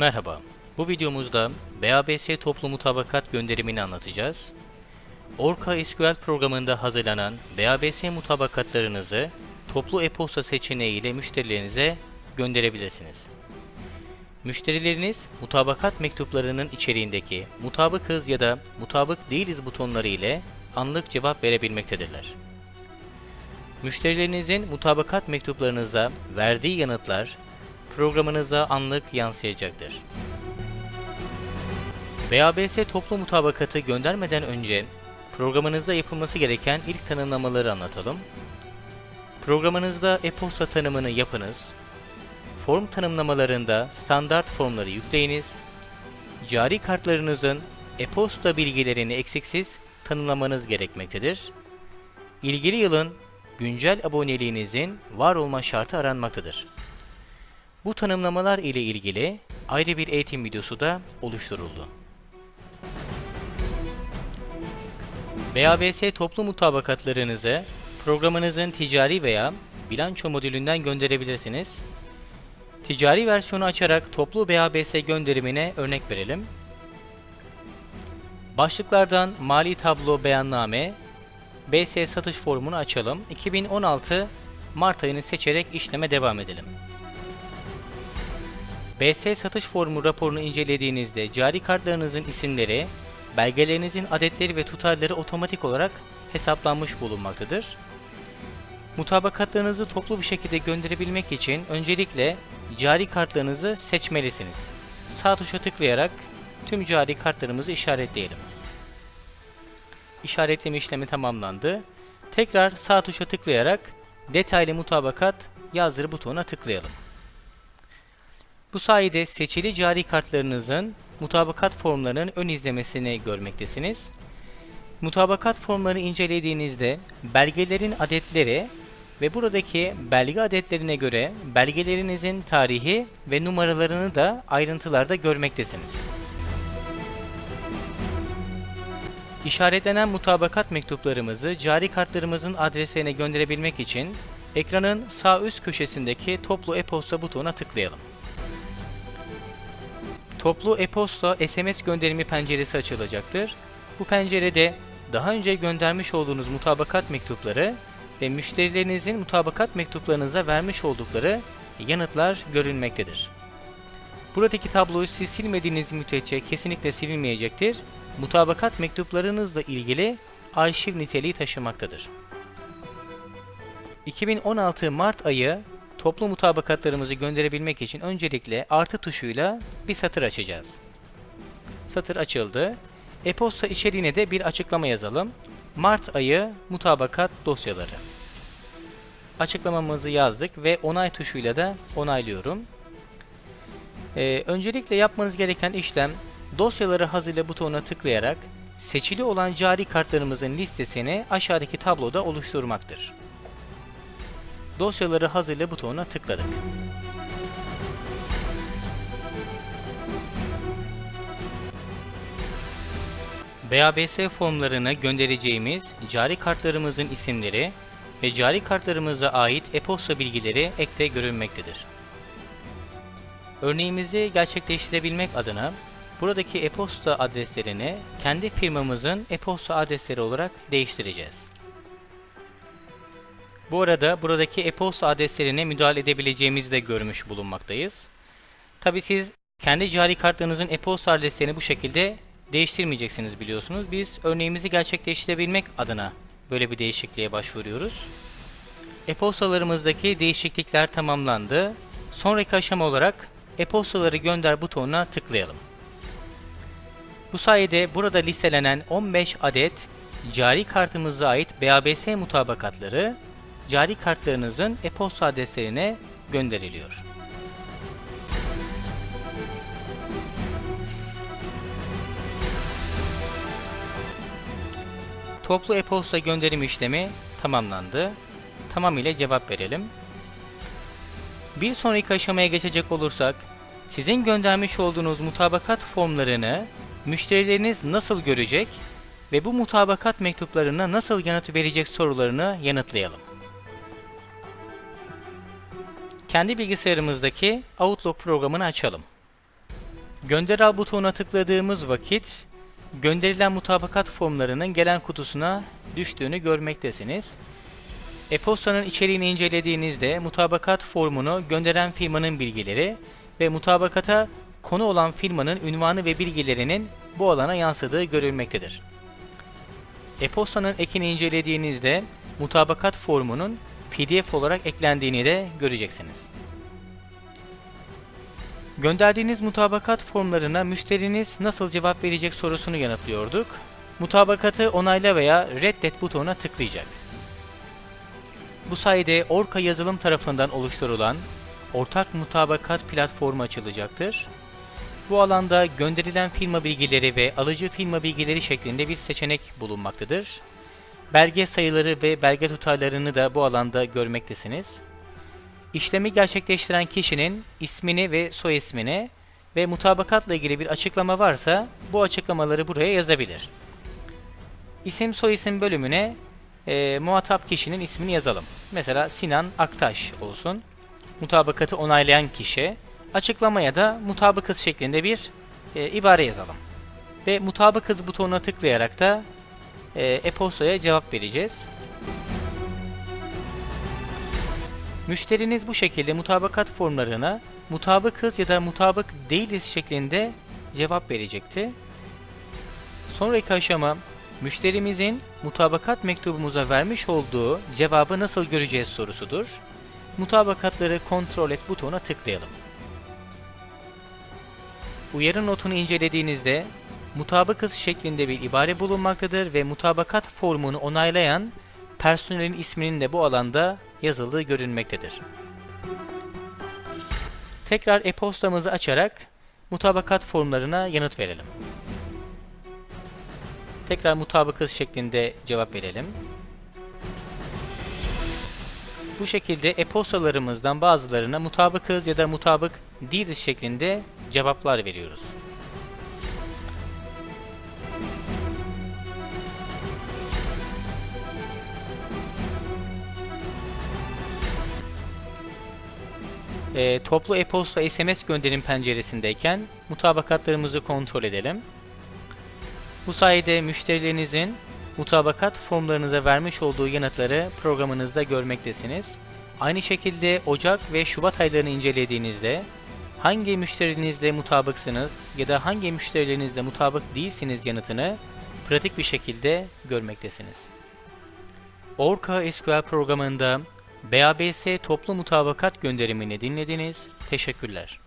Merhaba. Bu videomuzda BABS toplu mutabakat gönderimini anlatacağız. Orca SQL programında hazırlanan BABS mutabakatlarınızı toplu e-posta seçeneği ile müşterilerinize gönderebilirsiniz. Müşterileriniz mutabakat mektuplarının içeriğindeki mutabıkız ya da mutabık değiliz butonları ile anlık cevap verebilmektedirler. Müşterilerinizin mutabakat mektuplarınıza verdiği yanıtlar programınıza anlık yansıyacaktır. BABS toplu mutabakatı göndermeden önce programınızda yapılması gereken ilk tanımlamaları anlatalım. Programınızda e-posta tanımını yapınız. Form tanımlamalarında standart formları yükleyiniz. Cari kartlarınızın e-posta bilgilerini eksiksiz tanımlamanız gerekmektedir. İlgili yılın güncel aboneliğinizin var olma şartı aranmaktadır. Bu tanımlamalar ile ilgili ayrı bir eğitim videosu da oluşturuldu. BABS toplu mutabakatlarınızı programınızın ticari veya bilanço modülünden gönderebilirsiniz. Ticari versiyonu açarak toplu BABS gönderimine örnek verelim. Başlıklardan mali tablo beyanname, BS satış formunu açalım. 2016 Mart ayını seçerek işleme devam edelim. BS satış formu raporunu incelediğinizde cari kartlarınızın isimleri, belgelerinizin adetleri ve tutarları otomatik olarak hesaplanmış bulunmaktadır. Mutabakatlarınızı toplu bir şekilde gönderebilmek için öncelikle cari kartlarınızı seçmelisiniz. Sağ tuşa tıklayarak tüm cari kartlarımızı işaretleyelim. İşaretleme işlemi tamamlandı. Tekrar sağ tuşa tıklayarak detaylı mutabakat yazdır butonuna tıklayalım. Bu sayede seçili cari kartlarınızın mutabakat formlarının ön izlemesini görmektesiniz. Mutabakat formlarını incelediğinizde belgelerin adetleri ve buradaki belge adetlerine göre belgelerinizin tarihi ve numaralarını da ayrıntılarda görmektesiniz. İşaretlenen mutabakat mektuplarımızı cari kartlarımızın adreslerine gönderebilmek için ekranın sağ üst köşesindeki toplu e-posta butonuna tıklayalım. Toplu e-posta SMS gönderimi penceresi açılacaktır. Bu pencerede daha önce göndermiş olduğunuz mutabakat mektupları ve müşterilerinizin mutabakat mektuplarınıza vermiş oldukları yanıtlar görünmektedir. Buradaki tabloyu siz silmediğiniz müddetçe kesinlikle silinmeyecektir. Mutabakat mektuplarınızla ilgili arşiv niteliği taşımaktadır. 2016 Mart ayı toplu mutabakatlarımızı gönderebilmek için öncelikle artı tuşuyla bir satır açacağız. Satır açıldı. E-posta içeriğine de bir açıklama yazalım. Mart ayı mutabakat dosyaları. Açıklamamızı yazdık ve onay tuşuyla da onaylıyorum. Ee, öncelikle yapmanız gereken işlem dosyaları hazırla butonuna tıklayarak seçili olan cari kartlarımızın listesini aşağıdaki tabloda oluşturmaktır. Dosyaları hazırla butonuna tıkladık. BABS formlarına göndereceğimiz cari kartlarımızın isimleri ve cari kartlarımıza ait e-posta bilgileri ekte görünmektedir. Örneğimizi gerçekleştirebilmek adına buradaki e-posta adreslerini kendi firmamızın e-posta adresleri olarak değiştireceğiz. Bu arada buradaki e-posta adreslerine müdahale edebileceğimizi de görmüş bulunmaktayız. Tabi siz kendi cari kartlarınızın e-posta adreslerini bu şekilde değiştirmeyeceksiniz biliyorsunuz. Biz örneğimizi gerçekleştirebilmek adına böyle bir değişikliğe başvuruyoruz. E-postalarımızdaki değişiklikler tamamlandı. Sonraki aşama olarak e-postaları gönder butonuna tıklayalım. Bu sayede burada listelenen 15 adet cari kartımıza ait BABS mutabakatları cari kartlarınızın e-posta adreslerine gönderiliyor. Toplu e-posta gönderim işlemi tamamlandı. Tamamıyla cevap verelim. Bir sonraki aşamaya geçecek olursak, sizin göndermiş olduğunuz mutabakat formlarını müşterileriniz nasıl görecek ve bu mutabakat mektuplarına nasıl yanıt verecek sorularını yanıtlayalım. Kendi bilgisayarımızdaki Outlook programını açalım. Gönder al butonuna tıkladığımız vakit gönderilen mutabakat formlarının gelen kutusuna düştüğünü görmektesiniz. E-postanın içeriğini incelediğinizde mutabakat formunu gönderen firmanın bilgileri ve mutabakata konu olan firmanın ünvanı ve bilgilerinin bu alana yansıdığı görülmektedir. E-postanın ekini incelediğinizde mutabakat formunun PDF olarak eklendiğini de göreceksiniz. Gönderdiğiniz mutabakat formlarına müşteriniz nasıl cevap verecek sorusunu yanıtlıyorduk. Mutabakatı onayla veya reddet butonuna tıklayacak. Bu sayede Orka yazılım tarafından oluşturulan ortak mutabakat platformu açılacaktır. Bu alanda gönderilen firma bilgileri ve alıcı firma bilgileri şeklinde bir seçenek bulunmaktadır. Belge sayıları ve belge tutarlarını da bu alanda görmektesiniz. İşlemi gerçekleştiren kişinin ismini ve soy ismini ve mutabakatla ilgili bir açıklama varsa bu açıklamaları buraya yazabilir. İsim soy isim bölümüne e, muhatap kişinin ismini yazalım. Mesela Sinan Aktaş olsun. Mutabakatı onaylayan kişi. Açıklamaya da mutabıkız şeklinde bir e, ibare yazalım. Ve mutabıkız butonuna tıklayarak da e-postaya cevap vereceğiz. Müşteriniz bu şekilde mutabakat formlarına mutabıkız ya da mutabık değiliz şeklinde cevap verecekti. Sonraki aşama müşterimizin mutabakat mektubumuza vermiş olduğu cevabı nasıl göreceğiz sorusudur. Mutabakatları kontrol et butonuna tıklayalım. Uyarı notunu incelediğinizde mutabıkız şeklinde bir ibare bulunmaktadır ve mutabakat formunu onaylayan personelin isminin de bu alanda yazıldığı görünmektedir. Tekrar e-postamızı açarak mutabakat formlarına yanıt verelim. Tekrar mutabıkız şeklinde cevap verelim. Bu şekilde e-postalarımızdan bazılarına mutabıkız ya da mutabık değiliz şeklinde cevaplar veriyoruz. E, toplu e-posta SMS gönderim penceresindeyken mutabakatlarımızı kontrol edelim. Bu sayede müşterilerinizin mutabakat formlarınıza vermiş olduğu yanıtları programınızda görmektesiniz. Aynı şekilde Ocak ve Şubat aylarını incelediğinizde hangi müşterinizle mutabıksınız ya da hangi müşterilerinizle mutabık değilsiniz yanıtını pratik bir şekilde görmektesiniz. Orca SQL programında BABS toplu mutabakat gönderimini dinlediniz. Teşekkürler.